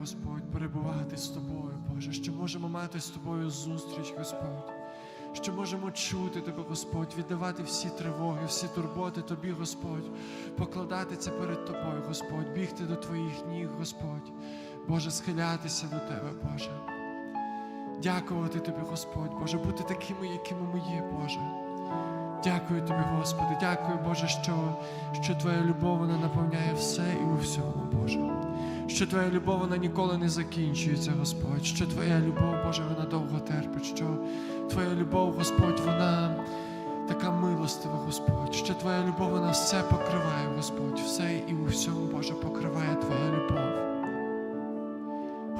Господь, перебувати з тобою, Боже, що можемо мати з тобою зустріч, Господь, що можемо чути Тебе, Господь, віддавати всі тривоги, всі турботи Тобі, Господь, покладати це перед Тобою, Господь, бігти до Твоїх ніг, Господь, Боже, схилятися до Тебе, Боже. Дякувати Тобі, Господь, Боже, бути такими, якими ми є, Боже. Дякую Тобі, Господи, дякую, Боже, що, що Твоя любов вона наповняє все і у всьому, Боже. Що Твоя любов вона ніколи не закінчується, Господь, що Твоя любов, Боже, вона довго терпить, що Твоя любов, Господь, вона така милостива, Господь, що Твоя любов, вона все покриває, Господь, все і у всьому, Боже, покриває Твоя любов.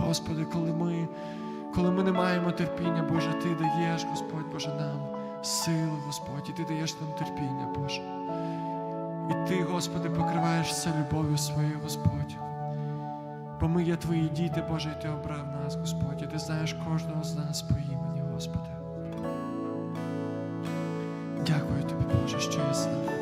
Господи, коли ми, коли ми не маємо терпіння, Боже, Ти даєш, Господь, Боже, нам сили, Господь, і Ти даєш нам терпіння, Боже. І Ти, Господи, покриваєш все любов'ю своєю, Господь. Бо ми є Твої діти, Боже, і Ти обрав нас, Господь, і Ти знаєш кожного з нас по імені, Господи. Дякую Тобі, Боже, що я. Ти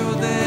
мій щоденний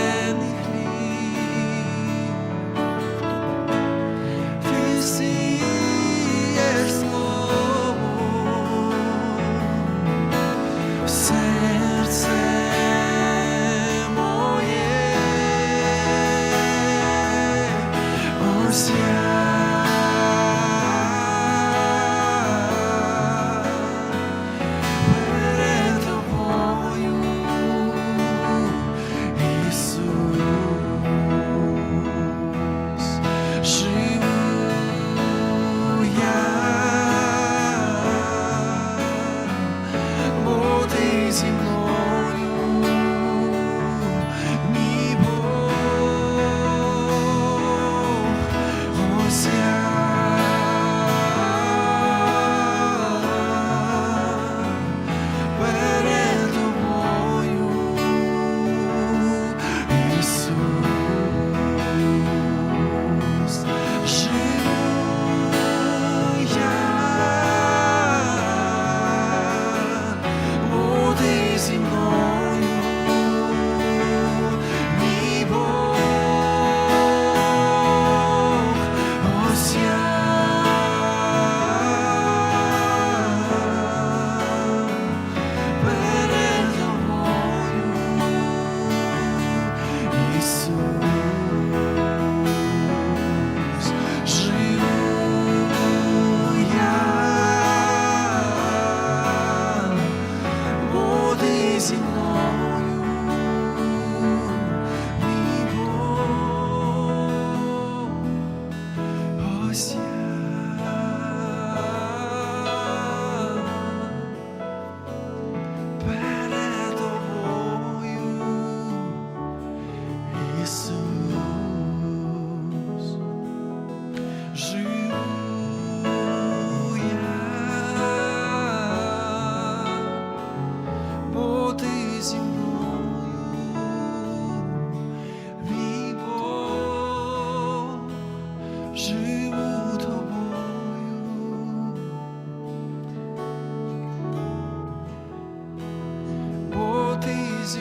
бо ти зі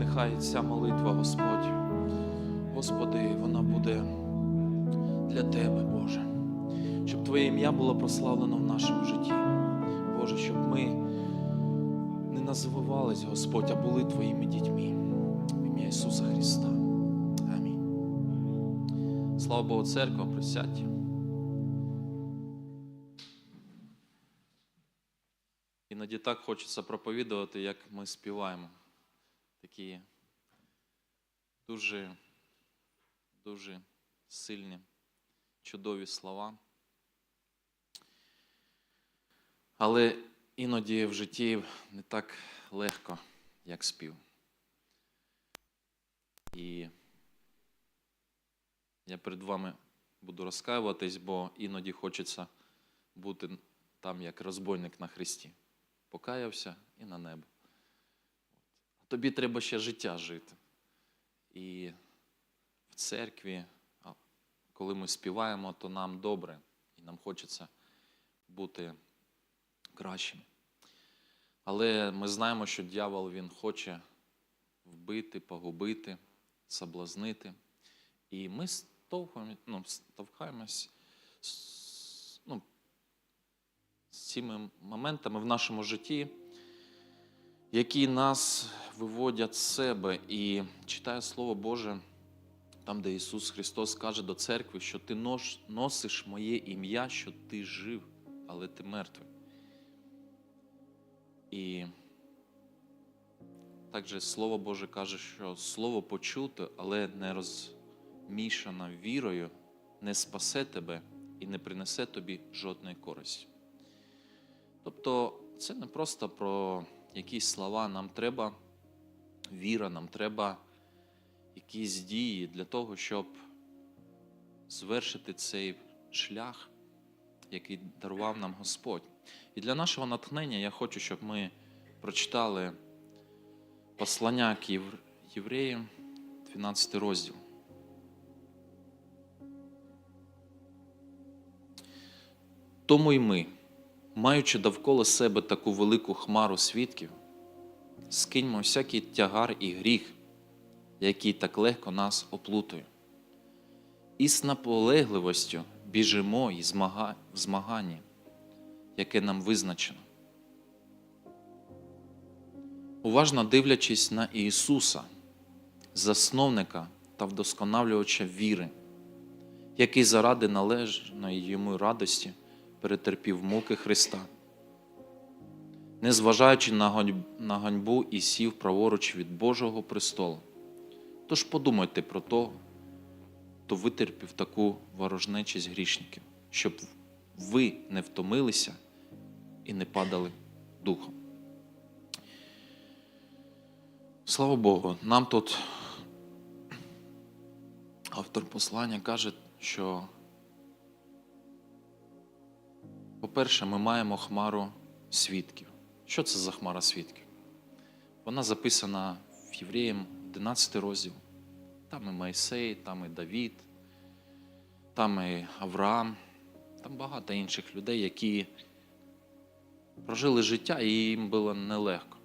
Нехай ця молитва, Господь, Господи, вона буде для Тебе, Боже. Щоб Твоє ім'я було прославлено в нашому житті. Боже, щоб ми не називались, Господь, а були Твоїми дітьми. В ім'я Ісуса Христа. Амінь. Слава Богу, церква, присядьте. Іноді так хочеться проповідувати, як ми співаємо. Такі дуже, дуже сильні, чудові слова. Але іноді в житті не так легко, як спів. І я перед вами буду розкаюватись, бо іноді хочеться бути там як розбойник на хресті. Покаявся і на небо. Тобі треба ще життя жити. І в церкві, коли ми співаємо, то нам добре, і нам хочеться бути кращими. Але ми знаємо, що дьявол він хоче вбити, погубити, соблазнити. І ми ну, стовхаємось ну, з цими моментами в нашому житті, які нас виводять себе. І читаю Слово Боже, там, де Ісус Христос каже до церкви, що ти носиш моє ім'я, що ти жив, але ти мертвий. І також Слово Боже каже, що слово почуте, але не розмішане вірою, не спасе тебе і не принесе тобі жодної користі. Тобто, це не просто про якісь слова, нам треба віра, нам треба якісь дії для того, щоб звершити цей шлях, який дарував нам Господь. І для нашого натхнення я хочу, щоб ми прочитали послання к євреям, 12 розділ. Тому й ми, маючи довкола себе таку велику хмару свідків, скиньмо всякий тягар і гріх, який так легко нас оплутує. І з наполегливостю біжимо і змага... в змаганні, яке нам визначено. Уважно дивлячись на Ісуса, засновника та вдосконалювача віри, який заради належної йому радості перетерпів муки Христа, незважаючи на ганьбу і сів праворуч від Божого престолу. Тож подумайте про того, хто витерпів таку ворожнечість грішників, щоб ви не втомилися і не падали духом. Слава Богу, нам тут автор послання каже, що, по-перше, ми маємо хмару свідків. Що це за хмара свідків? Вона записана в Євреям 11 розділ. Там і Майсей, там і Давід, там і Авраам, там багато інших людей, які прожили життя, і їм було нелегко.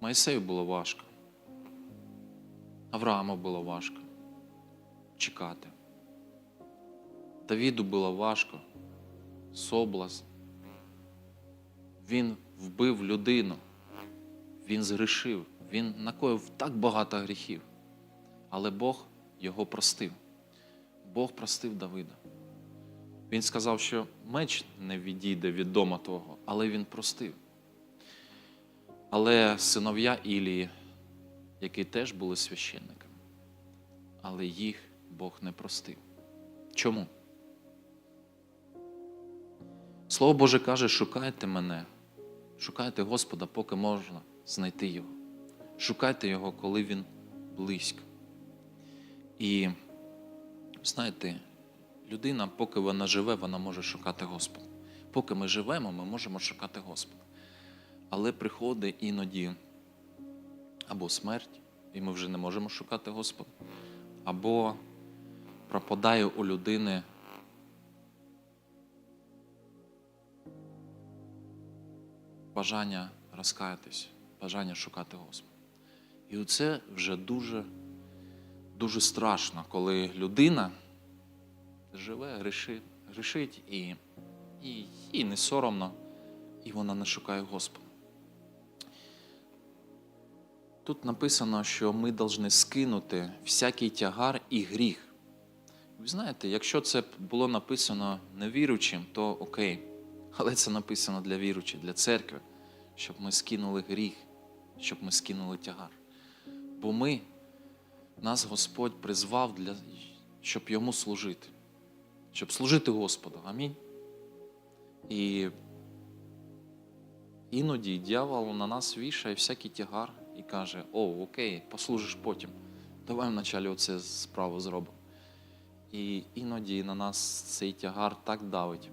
Моїсею було важко. Аврааму було важко чекати. Давіду було важко. Соблаз. Він вбив людину. Він згрішив. Він накоїв так багато гріхів. Але Бог його простив. Бог простив Давида. Він сказав, що меч не відійде від дома твого, але він простив. Але синов'я Ілії, які теж були священниками, але їх Бог не простив. Чому? Слово Боже каже: шукайте мене, шукайте Господа, поки можна знайти Його. Шукайте Його, коли Він близько. І знаєте, людина, поки вона живе, вона може шукати Господа. Поки ми живемо, ми можемо шукати Господа. Але приходить іноді або смерть, і ми вже не можемо шукати Господа, або пропадає у людини бажання розкаятись, бажання шукати Господа. І це вже дуже, дуже страшно, коли людина живе, грішить, грішить і, і їй не соромно, і вона не шукає Господа. Тут написано, що ми повинні скинути всякий тягар і гріх. Ви знаєте, якщо це було написано невіруючим, то окей. Але це написано для віруючих, для церкви, щоб ми скинули гріх, щоб ми скинули тягар. Бо ми, нас Господь призвав, для, щоб йому служити, щоб служити Господу. Амінь. І іноді дьявол на нас вішає всякий тягар і каже: О, окей, послужиш потім. Давай вначалі оце справу зробимо. І іноді на нас цей тягар так давить,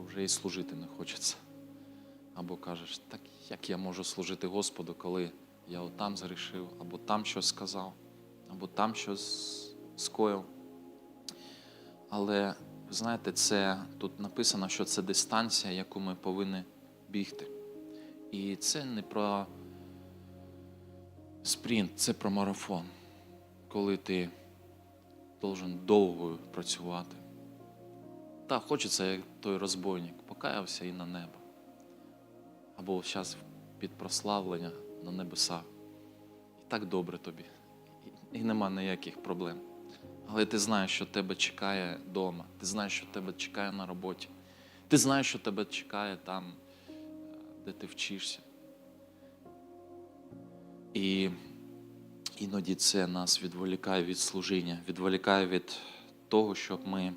вже і служити не хочеться. Або кажеш, так як я можу служити Господу, коли я отам згрішив, або там щось сказав, або там щось скоїв. Але знаєте, це тут написано, що це дистанція, яку ми повинні бігти. І це не про спринт, це про марафон, коли ти должен довго працювати. Так, хочеться, той розбойник, покаявся і на небо. Або зараз під прославлення на небеса. І так добре тобі. І, нема ніяких проблем. Але ти знаєш, що тебе чекає вдома. Ти знаєш, що тебе чекає на роботі. Ти знаєш, що тебе чекає там, е, де ти вчишся. І іноді це нас відволікає від служіння, відволікає від того, щоб ми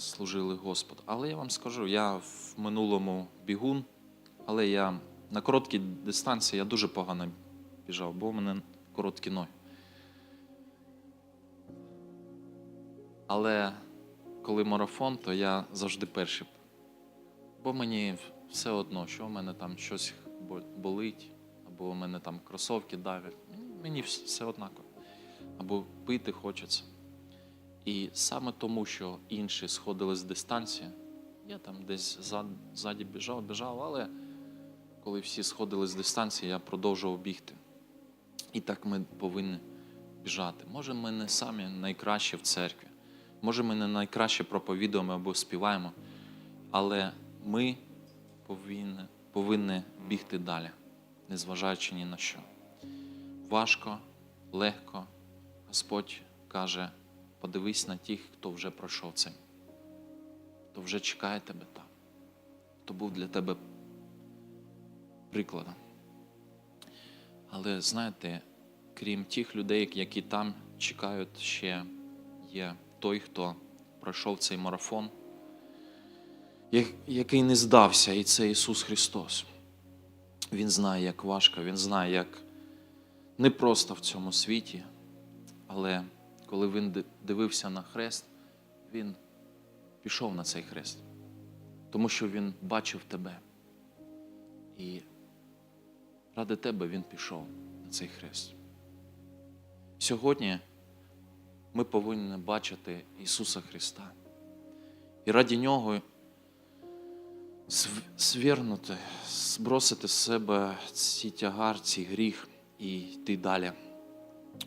служили Господу. Але я вам скажу, я в минулому бігун, але я на короткій дистанції я дуже погано біжав, бо у мене короткі ноги. Але коли марафон, то я завжди перший. Бо мені все одно, що в мене там щось болить, або у мене там кросовки давлять. Мені все однаково. Або пити хочеться. І саме тому, що інші сходили з дистанції, я там десь зад, ззаді біжав, біжав, але коли всі сходили з дистанції, я продовжував бігти. І так ми повинні біжати. Може, ми не самі найкращі в церкві, може, ми не найкраще проповідуємо або співаємо, але ми повинні, повинні бігти далі, незважаючи ні на що. Важко, легко. Господь каже: подивись на тих, хто вже пройшов цим, хто вже чекає тебе там, хто був для тебе прикладом. Але знаєте, крім тих людей, які там чекають, ще є той, хто пройшов цей марафон, який не здався, і це Ісус Христос. Він знає, як важко, Він знає, як непросто в цьому світі, але коли він дивився на хрест, він пішов на цей хрест, тому що він бачив тебе. І ради тебе він пішов на цей хрест. Сьогодні ми повинні бачити Ісуса Христа. І раді Нього звернути, збросити з себе ці тягар, цей гріх і йти далі.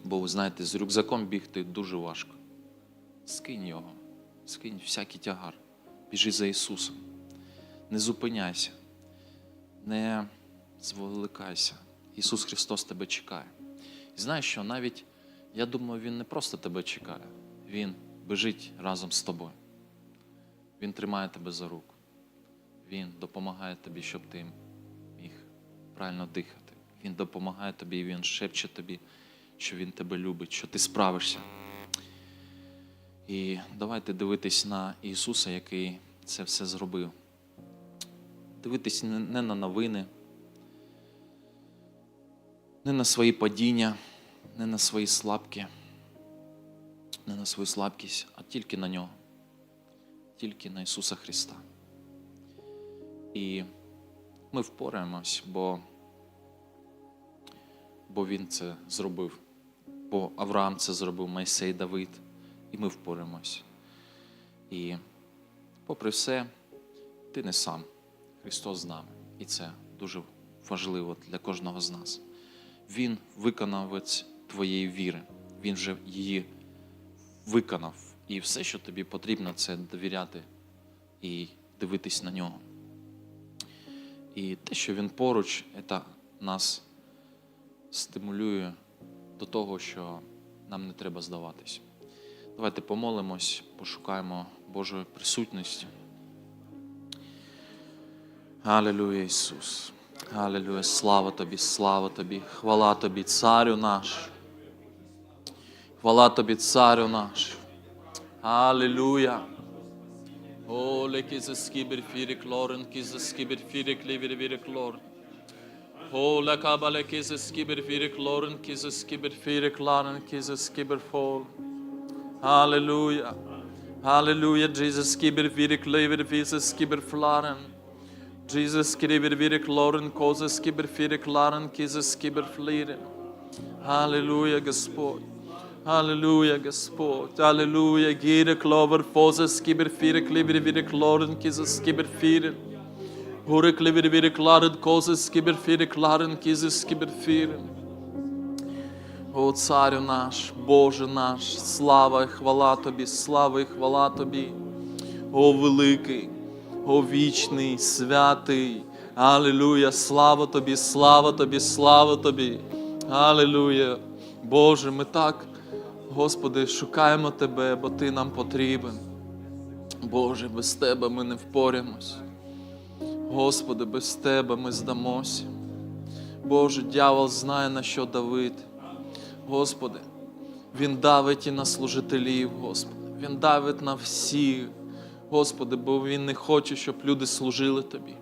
Бо ви знаєте, з рюкзаком бігти дуже важко. Скинь його, скинь всякий тягар, біжи за Ісусом. Не зупиняйся, не зволикайся. Ісус Христос тебе чекає. І знаєш що, навіть я думаю, Він не просто тебе чекає, Він біжить разом з тобою. Він тримає тебе за руку. Він допомагає тобі, щоб ти міг правильно дихати. Він допомагає тобі, і Він шепче тобі, що Він тебе любить, що ти справишся. І давайте дивитись на Ісуса, який це все зробив. Дивитись не на новини, не на свої падіння, не на свої слабкі, не на свою слабкість, а тільки на нього, тільки на Ісуса Христа. І ми впораємось, бо, бо Він це зробив. Бо Авраам це зробив, Майсей Давид, і ми впораємось. І попри все, ти не сам. Христос з нами. І це дуже важливо для кожного з нас. Він виконавець твоєї віри. Він вже її виконав. І все, що тобі потрібно, це довіряти і дивитись на нього. І те, що він поруч, це нас стимулює до того, що нам не треба здаватись. Давайте помолимось, пошукаємо Божої присутності. Алілуя, Ісус. Алілуя, слава Тобі, слава Тобі, хвала Тобі, Царю наш. Хвала Тобі, Царю наш. Алілуя. Ole kise skibir fire kloren, kise skibir fire kliver vire klor. Ole kabale kise skibir fire kloren, kise skibir fire klaren, kise skibir fol. Halleluja. Halleluja, Jesus, skibber virik lever vises skibber flaren. Jesus, skriver virik loren koze skibber virik laren kize skibber fliren. Halleluja, Господь. Halleluja, Господь. Halleluja, gire klover foze skibber virik liver virik loren kize skibber firen. Virik laren koze skibber virik laren kize skibber firen. О, Царю наш, Боже наш, слава і хвала Тобі, слава і хвала Тобі, о великий, о вічний, святий, Алілуя, слава Тобі, слава Тобі, слава Тобі, Алілуя. Боже, ми так, Господи, шукаємо Тебе, бо Ти нам потрібен. Боже, без Тебе ми не впорямось. Господи, без Тебе ми здамося. Боже, дьявол знає, на що давити. Господи, Він давить і на служителів, Господи. Він давить на всіх, Господи, бо Він не хоче, щоб люди служили Тобі.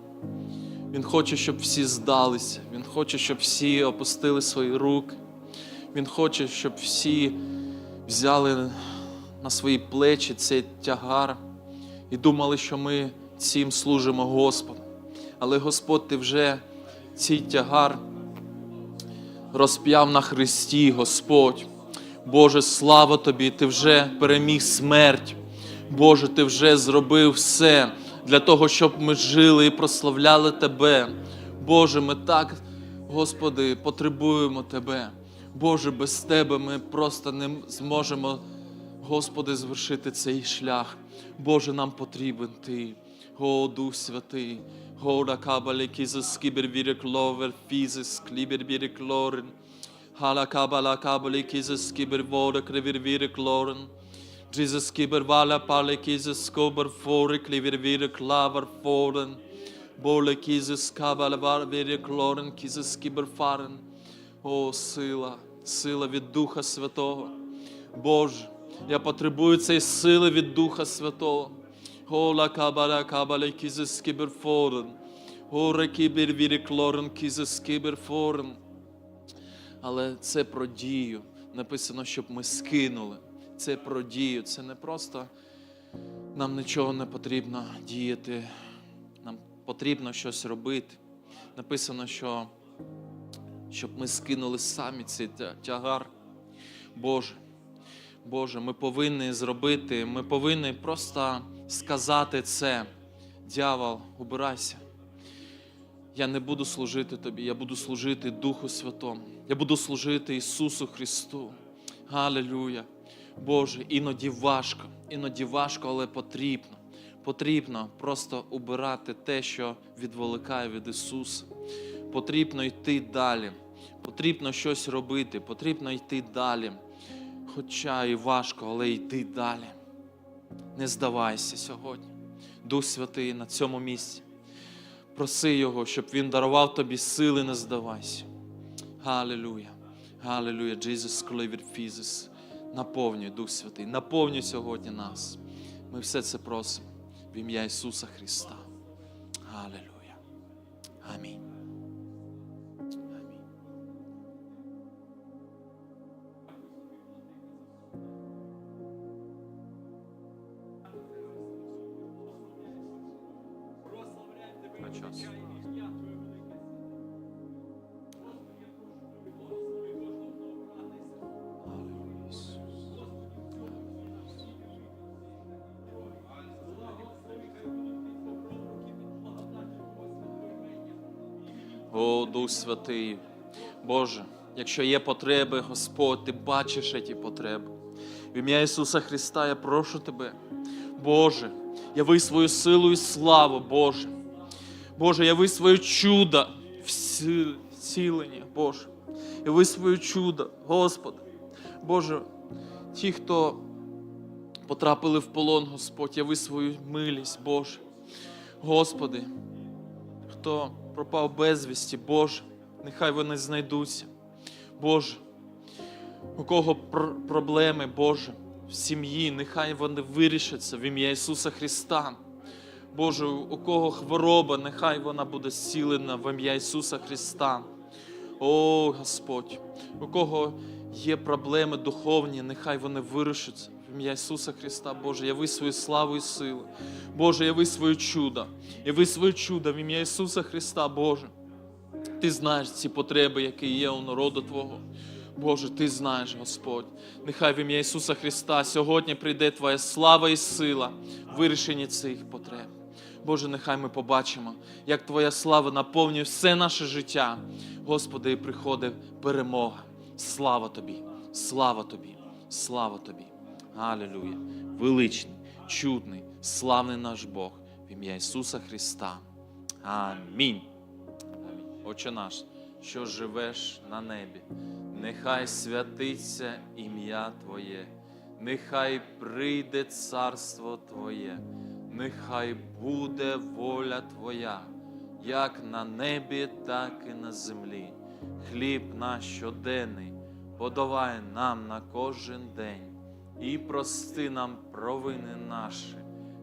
Він хоче, щоб всі здалися. Він хоче, щоб всі опустили свої руки. Він хоче, щоб всі взяли на свої плечі цей тягар і думали, що ми цим служимо Господу. Але Господь, Ти вже цей тягар розп'яв на Христі, Господь. Боже, слава Тобі, Ти вже переміг смерть. Боже, Ти вже зробив все для того, щоб ми жили і прославляли Тебе. Боже, ми так, Господи, потребуємо Тебе. Боже, без Тебе ми просто не зможемо, Господи, звершити цей шлях. Боже, нам потрібен Ти. О, Дух Святий, Года кабале кізес кібер вірек ловер kabale kizes kiber voda krivir vire kloren. Jesus kiber vala pale kizes skober fore klivir vire klaver foren. Боле кізес кабала вар вire kloren кізес кібер фарен. О, сила, сила від Духа Святого. Боже, я потребую цієї сили від Духа Святого. Ола кабала кабала кізес кібер форен. Оре кібер вire клорен кізес кібер форен. Але це про дію. Написано, щоб ми скинули. Це про дію. Це не просто нам нічого не потрібно діяти. Нам потрібно щось робити. Написано, що щоб ми скинули самі цей тягар. Боже, Боже, ми повинні зробити, ми повинні просто сказати це. Дявол, убирайся. Я не буду служити тобі, я буду служити Духу Святому. Я буду служити Ісусу Христу. Галилюя. Боже, іноді важко, іноді важко, але потрібно. Потрібно просто убирати те, що відволікає від Ісуса. Потрібно йти далі. Потрібно щось робити, потрібно йти далі. Хоча і важко, але йти далі. Не здавайся сьогодні. Дух Святий на цьому місці. Проси Його, щоб Він дарував тобі сили, не здавайся. Галилуя. Галилуя. Jesus Клевір Фізис. Наповнюй Дух Святий. Наповнюй сьогодні нас. Ми все це просимо в ім'я Ісуса Христа. Галилуя. Амінь. Амінь. О, Дух Святий, Боже, якщо є потреби, Господь, Ти бачиш ці потреби. В ім'я Ісуса Христа я прошу Тебе, Боже, яви свою силу і славу, Боже. Боже, яви своє чудо в сі- зціленні, Боже. Яви своє чудо, Господи. Боже, ті, хто потрапили в полон, Господь, яви свою милість, Боже. Господи, хто пропав безвісті, Боже, нехай вони знайдуться. Боже, у кого пр- проблеми, Боже, в сім'ї, нехай вони вирішаться в ім'я Ісуса Христа. Боже, у кого хвороба, нехай вона буде зцілена в ім'я Ісуса Христа. О, Господь, у кого є проблеми духовні, нехай вони вирішаться ім'я Ісуса Христа, Боже, яви свою славу і силу. Боже, яви своє чудо. Яви своє чудо в ім'я Ісуса Христа, Боже. Ти знаєш ці потреби, які є у народу Твого. Боже, Ти знаєш, Господь. Нехай в ім'я Ісуса Христа сьогодні прийде Твоя слава і сила в вирішенні цих потреб. Боже, нехай ми побачимо, як Твоя слава наповнює все наше життя. Господи, і приходить перемога. Слава Тобі, слава Тобі, слава Тобі. Алілуя. Величний, чудний, славний наш Бог в ім'я Ісуса Христа. Амінь. Отче наш, що живеш на небі, нехай святиться ім'я Твоє, нехай прийде царство Твоє, нехай буде воля Твоя, як на небі, так і на землі. Хліб наш щоденний подавай нам на кожен день і прости нам провини наші,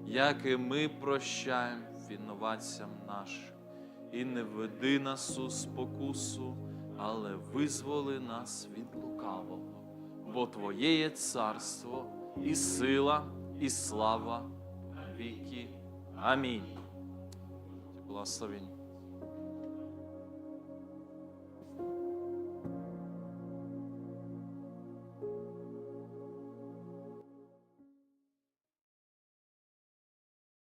як і ми прощаємо винуватцям нашим і не веди нас у спокусу, але визволи нас від лукавого. Бо Твоє є царство, і сила, і слава віки. Амінь. Благословень.